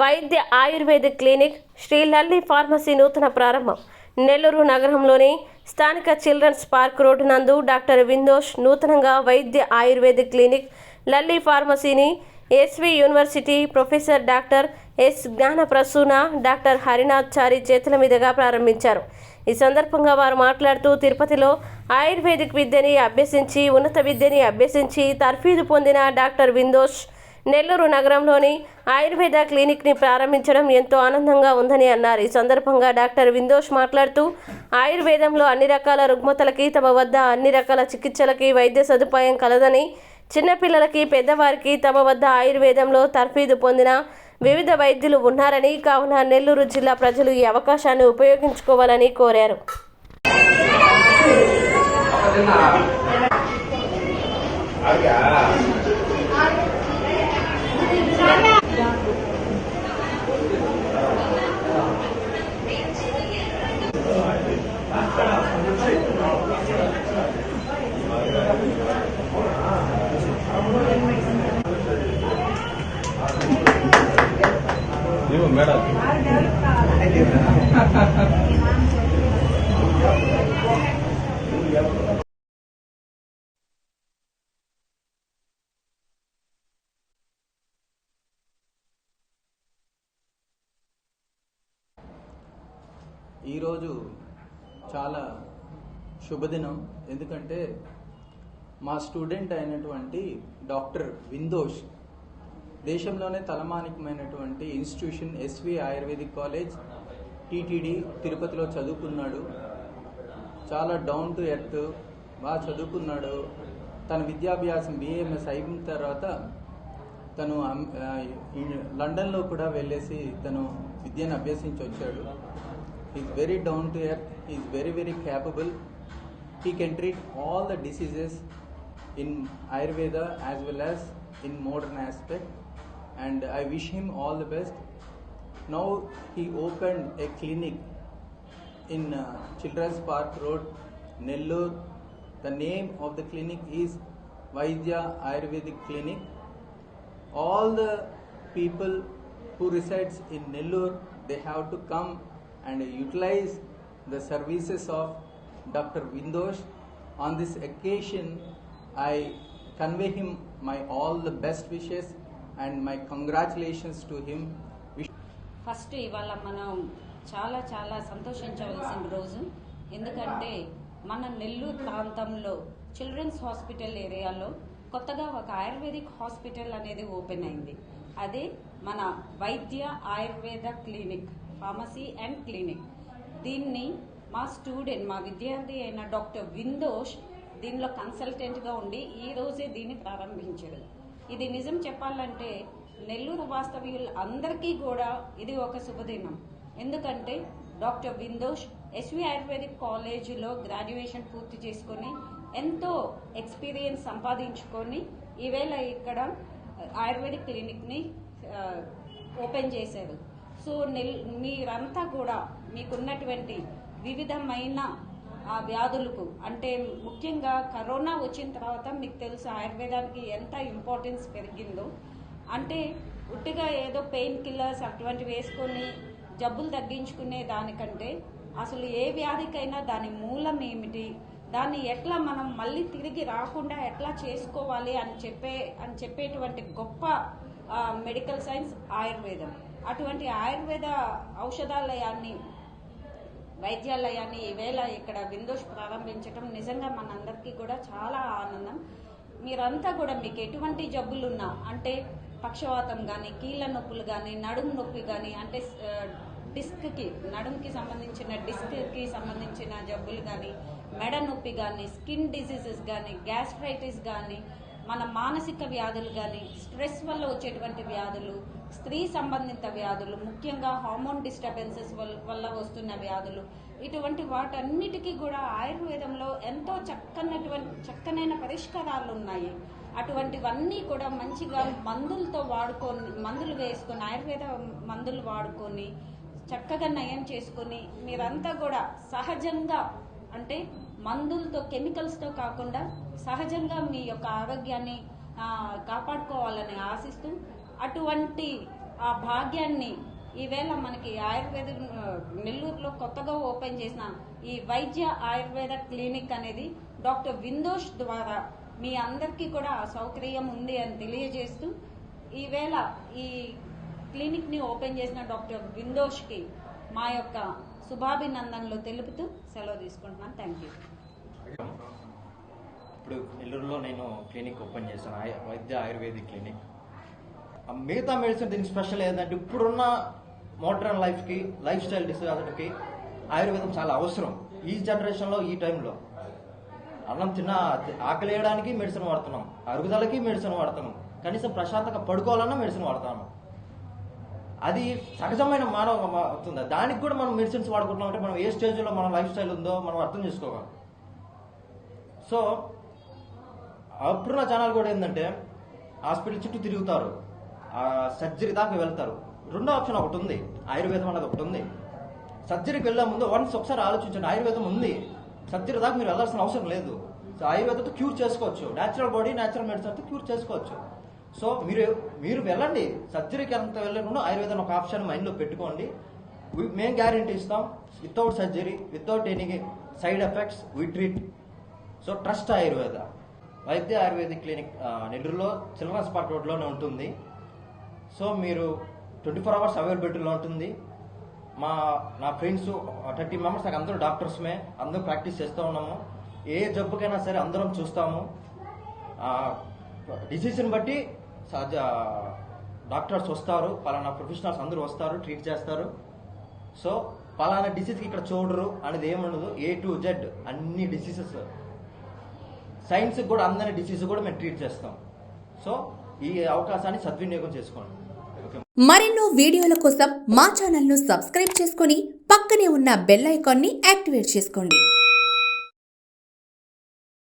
వైద్య Ayurveda clinic Sri Lalli pharmacy నూతన ప్రారంభం. నెల్లూరు నగరంలోని స్థానిక చిల్డ్రన్స్ పార్క్ రోడ్డు నందు డాక్టర్ విందోష్ నూతనంగా Vaidya ayurvedic clinic Lalli ఫార్మసీని SV university professor doctor S Gnana Prasuna doctor Harinath చారి చేతుల మీదుగా ప్రారంభించారు. ఈ సందర్భంగా వారు మాట్లాడుతూ తిరుపతిలో ఆయుర్వేదిక్ విద్యని అభ్యసించి ఉన్నత విద్యని అభ్యసించి తర్ఫీదు పొందిన డాక్టర్ విందోష్ నెల్లూరు నగరంలోని ఆయుర్వేద క్లినిక్ని ప్రారంభించడం ఎంతో ఆనందంగా ఉందని అన్నారు. ఈ సందర్భంగా డాక్టర్ విందోష్ మాట్లాడుతూ ఆయుర్వేదంలో అన్ని రకాల రుగ్మతలకి తమ వద్ద అన్ని రకాల చికిత్సలకి వైద్య సదుపాయం కలదని చిన్నపిల్లలకి పెద్దవారికి తమ వద్ద ఆయుర్వేదంలో తర్ఫీదు పొందిన వివిధ వైద్యులు ఉన్నారని కావున నెల్లూరు జిల్లా ప్రజలు ఈ అవకాశాన్ని ఉపయోగించుకోవాలని కోరారు. ఈరోజు చాలా శుభదినం. ఎందుకంటే మా స్టూడెంట్ అయినటువంటి డాక్టర్ విందోష్ దేశంలోనే తలమానికమైనటువంటి institution SV Ayurvedic college TTD తిరుపతిలో చదువుకున్నాడు. చాలా డౌన్ టు ఎర్త్ బాగా చదువుకున్నాడు. తన విద్యాభ్యాసం బిఏఎంఎస్ అయిన తర్వాత తను లండన్లో కూడా వెళ్ళేసి తను విద్యను అభ్యసించి వచ్చాడు He's very down to earth. He's very, very capable. He can treat all the diseases in Ayurveda as well as in modern aspect. And I wish him all the best. Now he opened a clinic in uh, Children's Park Road, Nellore. The name of the clinic is Vaidya Ayurvedic Clinic. All the people who resides in Nellore, they have to come and utilize the services of Dr. Vindosh. On this occasion, I convey him my all the best wishes and my congratulations to him. Wish first ఇవాళ మనం చాలా చాలా సంతోషించవలసిన రోజు ఎందుకంటే మన నెల్లూరు ప్రాంతంలో children's hospital ఏరియాలో కొత్తగా ఒక ఆయుర్వేదిక్ హాస్పిటల్ అనేది ఓపెన్ అయింది అదే మన Vaidya Ayurveda clinic pharmacy and clinic. దీన్ని మా స్టూడెంట్ మా విద్యార్థి అయిన డాక్టర్ విందోష్ దీనిలో కన్సల్టెంట్గా ఉండి ఈ రోజే దీన్ని ప్రారంభించారు ఇది నిజం చెప్పాలంటే నెల్లూరు వాస్తవ్యులు అందరికీ కూడా ఇది ఒక శుభదినం. ఎందుకంటే doctor Vindosh S V ayurvedic కాలేజీలో గ్రాడ్యుయేషన్ పూర్తి చేసుకొని ఎంతో ఎక్స్పీరియన్స్ సంపాదించుకొని ఈవేళ ఇక్కడ ఆయుర్వేదిక్ క్లినిక్ని ఓపెన్ చేశారు సో మీరంతా కూడా మీకున్నటువంటి వివిధమైన ఆ వ్యాధులకు అంటే ముఖ్యంగా కరోనా వచ్చిన తర్వాత మీకు తెలుసు ఆయుర్వేదానికి ఎంత ఇంపార్టెన్స్ పెరిగిందో. అంటే ఉట్టిగా ఏదో పెయిన్ కిల్లర్స్ అటువంటివి వేసుకొని జబ్బులు తగ్గించుకునే దానికంటే అసలు ఏ వ్యాధికైనా దాని మూలం ఏమిటి? దాన్ని ఎట్లా మనం మళ్ళీ తిరిగి రాకుండా ఎట్లా చేసుకోవాలి అని చెప్పే అని చెప్పేటువంటి గొప్ప మెడికల్ సైన్స్ ఆయుర్వేదం. అటువంటి ఆయుర్వేద ఔషధాలయాన్ని వైద్యాలయాన్ని ఈవేళ ఇక్కడ విందోష్ ప్రారంభించడం నిజంగా మనందరికీ కూడా చాలా ఆనందం. మీరంతా కూడా మీకు ఎటువంటి జబ్బులున్నా అంటే పక్షవాతం కానీ కీళ్ళ నొప్పులు కానీ నడుము నొప్పి కానీ అంటే డిస్క్కి నడుముకి సంబంధించిన డిస్క్కి సంబంధించిన జబ్బులు కానీ మెడ నొప్పి కానీ స్కిన్ డిసీజెస్ కానీ గ్యాస్ట్రైటిస్ కానీ మన మానసిక వ్యాధులు కానీ స్ట్రెస్ వల్ల వచ్చేటువంటి వ్యాధులు స్త్రీ సంబంధిత వ్యాధులు ముఖ్యంగా హార్మోన్ డిస్టర్బెన్సెస్ వల్ల వస్తున్న వ్యాధులు. ఇటువంటి వాటన్నిటికీ కూడా ఆయుర్వేదంలో ఎంతో చక్కనటువంటి చక్కనైన పరిష్కారాలు ఉన్నాయి. అటువంటివన్నీ కూడా మంచిగా మందులతో వాడుకొని మందులు వేసుకొని ఆయుర్వేద మందులు వాడుకొని చక్కగా నయం చేసుకొని మీరంతా కూడా సహజంగా అంటే మందులతో కెమికల్స్తో కాకుండా సహజంగా మీ యొక్క ఆరోగ్యాన్ని కాపాడుకోవాలని ఆశిస్తూ అటువంటి ఆ భాగ్యాన్ని ఈవేళ మనకి ఆయుర్వేద నెల్లూరులో కొత్తగా ఓపెన్ చేసిన ఈ వైద్య ఆయుర్వేద క్లినిక్ అనేది డాక్టర్ విందోష్ ద్వారా మీ అందరికీ కూడా సౌకర్యం ఉంది అని తెలియజేస్తూ ఈవేళ ఈ క్లినిక్ని ఓపెన్ చేసిన డాక్టర్ విందోష్కి మా యొక్క శుభాభినందనలు తెలుపుతూ సెలవు తీసుకుంటున్నాను. Thank you. ఇప్పుడు నెల్లూరులో నేను క్లినిక్ ఓపెన్ చేశాను. Vaidya ayurvedic clinic. మిగతా మెడిసిన్ దీనికి స్పెషల్ ఏంటంటే ఇప్పుడున్న మోడర్న్ లైఫ్కి లైఫ్ స్టైల్ డిసార్డర్కి ఆయుర్వేదం చాలా అవసరం. ఈ జనరేషన్లో ఈ టైంలో అన్నం తిన్న ఆకలి వేయడానికి మెడిసిన్ వాడుతున్నాం. అరుగుదలకి మెడిసిన్ వాడుతున్నాం. కనీసం ప్రశాంతంగా పడుకోవాలన్నా మెడిసిన్ వాడుతున్నాం. అది సహజమైన మానవ అవుతుంది. దానికి కూడా మనం మెడిసిన్స్ వాడుకుంటున్నాం అంటే మనం ఏ స్టేజ్లో మన లైఫ్ స్టైల్ ఉందో మనం అర్థం చేసుకోవాలి. సో అప్పుడున్న జనాలు కూడా ఏంటంటే హాస్పిటల్ చుట్టూ తిరుగుతారు. సర్జరీ దాకా వెళ్తారు. రెండో ఆప్షన్ ఒకటి ఉంది. ఆయుర్వేదం అన్నది ఒకటి ఉంది. సర్జరీకి వెళ్ళే ముందు వన్స్ ఒకసారి ఆలోచించండి. ఆయుర్వేదం ఉంది. సర్జరీ దాకా మీరు వెళ్ళాల్సిన అవసరం లేదు. సో ఆయుర్వేదంతో క్యూర్ చేసుకోవచ్చు. న్యాచురల్ బాడీ న్యాచురల్ మెడిసిన్తో క్యూర్ చేసుకోవచ్చు. సో మీరు మీరు వెళ్ళండి. సర్జరీకి ఎంత వెళ్ళకుండా ఆయుర్వేదం ఒక ఆప్షన్ మైండ్లో పెట్టుకోండి. మేము గ్యారంటీ ఇస్తాం. Without surgery without any side effects we treat so trust Ayurveda. Vaidya Ayurvedic clinic నెల్లూరులో చిల్డ్రన్స్ పార్క్ రోడ్లోనే ఉంటుంది. సో మీరు ట్వంటీ ఫోర్ అవర్స్ అవైలబిలిటీలో ఉంటుంది. మా నా ఫ్రెండ్స్ థర్టీ మెంబర్స్ నాకు అందరూ డాక్టర్స్మే. అందరూ ప్రాక్టీస్ చేస్తూ ఉన్నాము. ఏ జబ్బుకైనా సరే అందరం చూస్తాము. డిసీజ్ని బట్టి సహజ డాక్టర్స్ వస్తారు. పలానా ప్రొఫెషనల్స్ అందరూ వస్తారు ట్రీట్ చేస్తారు. సో పలానా డిసీజ్కి ఇక్కడ చూడరు అనేది ఏముండదు ఏ టు జెడ్ అన్ని డిసీజెస్. సైన్స్ కూడా అందరి డిసీజ్ కూడా మేము ట్రీట్ చేస్తాం. సో ఈ అవకాశాన్ని సద్వినియోగం చేసుకోండి. మరెన్నో వీడియోల కోసం మా ఛానల్ను సబ్స్క్రైబ్ చేసుకొని పక్కనే ఉన్న బెల్ ఐకాన్ని యాక్టివేట్ చేసుకోండి.